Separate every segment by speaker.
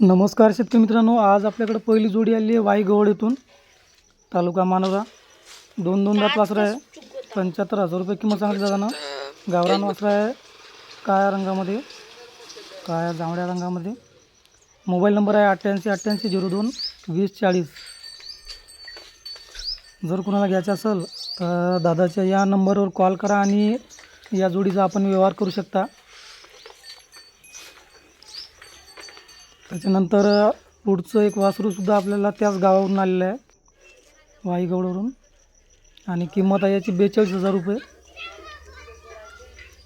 Speaker 1: नमस्कार शेतकरी मित्रांनो आज आपल्याकडे पहिली जोडी आली आहे वाईगवड येथून तालुका मानोरा. दोन दोन दात वासरं आहे. पंच्याहत्तर हजार रुपये किंमत सांगितली जाताना गावरान वासरं आहे काळ्या रंगामध्ये काळ्या जांभळ्या रंगामध्ये. मोबाईल नंबर आहे अठ्ठ्याऐंशी अठ्ठ्याऐंशी झिरो दोन वीस चाळीस. जर कोणाला घ्यायचं असेल तर दादाच्या या नंबरवर कॉल करा आणि या जोडीचा आपण व्यवहार करू शकता. त्याच्यानंतर पुढचं एक वासरूसुद्धा आपल्याला त्याच गावावरून आलेलं आहे वाईगवडवरून. आणि किंमत आहे याची बेचाळीस हजार रुपये.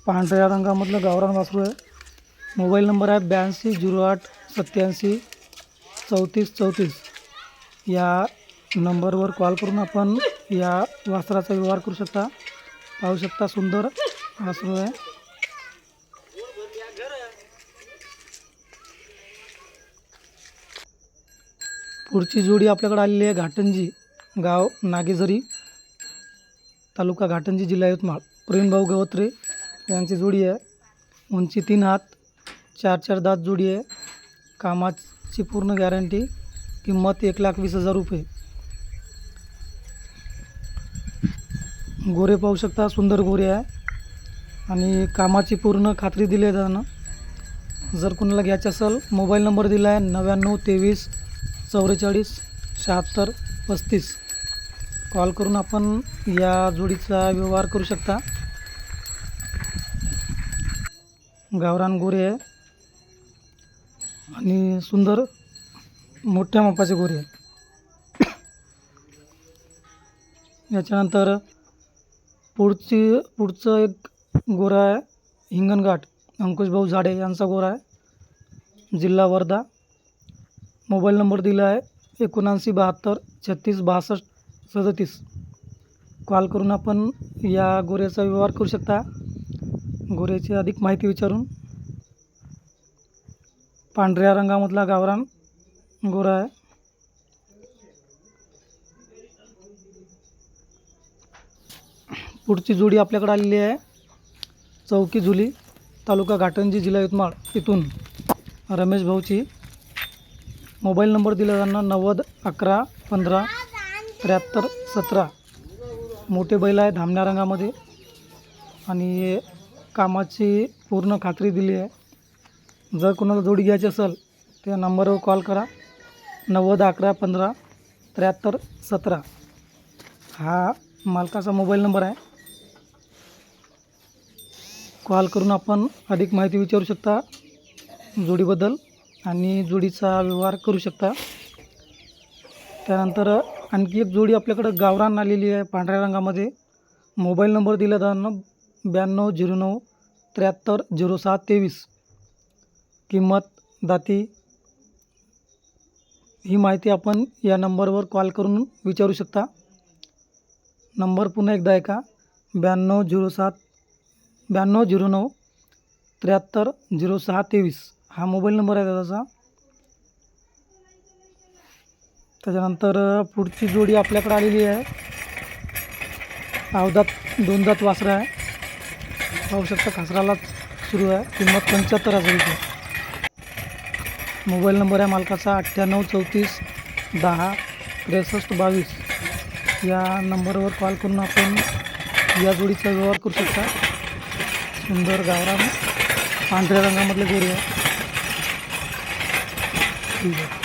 Speaker 1: पांढऱ्या रंगामधलं गावरान वासरू आहे. मोबाईल नंबर आहे ब्याऐंशी झिरो आठ सत्याऐंशी चौतीस चौतीस. या नंबरवर कॉल करून आपण या वासराचा व्यवहार करू शकता. पाहू शकता सुंदर वासरू आहे. पुढची जोडी आपल्याकडे आलेली आहे घाटंजी गाव नागेझरी तालुका घाटंजी जिल्हा यवतमाळ. प्रेमभाऊ गवत्रे यांची जोडी आहे. उंची तीन हात चार चार दात जोडी आहे. कामाची पूर्ण गॅरंटी किंमत एक लाख वीस हजार रुपये. गोरे पाहू शकता सुंदर गोरे आहे. आणि कामाची पूर्ण खात्री दिली आहे त्यांना जर कोणाला घ्यायचं असेल मोबाईल नंबर दिला आहे नव्याण्णव तेवीस चौवेचाळीस शहात्तर पस्तीस. कॉल करून आपण या जोडीचा व्यवहार करू शकता. गावरान गोरे आहे. आणि सुंदर मोठ्या मापाचे गोरे आहे याच्यानंतर पुढची पुढचं एक गोरा आहे. हिंगणघाट अंकुशभाऊ झाडे यांचा गोरा आहे. जिल्हा वर्धा. मोबाईल नंबर दिला आहे. एकोणऐंशी बहात्तर छत्तीस बासष्ट सदतीस. कॉल करून आपण या गोऱ्याचा व्यवहार करू शकता. गोऱ्याची अधिक माहिती विचारून. पांढऱ्या रंगामधला गावरान गोरा आहे. पुढची जोडी आपल्याकडे आलेली आहे. चौकी झुली तालुका घाटंजी जिल्हा यवतमाळ. इथून रमेश भाऊची मोबाईल नंबर दिला त्यांना नव्वद अकरा पंधरा त्र्याहत्तर सतरा. मोठे बैल आहे धामण्या रंगामध्ये. आणि कामाची पूर्ण खात्री दिली आहे. जर कोणाला जोडी घ्यायची असेल त्या नंबरवर कॉल करा. नव्वद अकरा पंधरा त्र्याहत्तर सतरा. हा मालकाचा मोबाईल नंबर आहे. कॉल करून आपण अधिक माहिती विचारू शकता जोडीबद्दल. आणि जोडीचा व्यवहार करू शकता. त्यानंतर आणखी एक जोडी आपल्याकडं गावरान आलेली आहे पांढऱ्या रंगामध्ये. मोबाईल नंबर दिला त्यांना ब्याण्णव झिरो नऊ त्र्याहत्तर झिरो सहा तेवीस. किंमत दाती ही माहिती आपण या नंबरवर कॉल करून विचारू शकता. नंबर पुन्हा एकदा आहे का ब्याण्णव झिरो सात ब्याण्णव झिरो नऊ त्र्याहत्तर झिरो सहा तेवीस. हा मोबाईल नंबर आहे दादाचा. त्याच्यानंतर पुढची जोडी आपल्याकडे आलेली आहे. अवदात दोन दात वासरा आहे. पाहू शकता खासराला सुरू आहे. किंमत पंच्याहत्तर हजार रुपये. मोबाईल नंबर आहे मालकाचा अठ्ठ्याण्णव चौतीस दहा त्रेसष्ट बावीस. या नंबरवर कॉल करून आपण या जोडीचा व्यवहार करू शकता. सुंदर गावरान पांढऱ्या रंगामधले गोरे आहे. ठीक आहे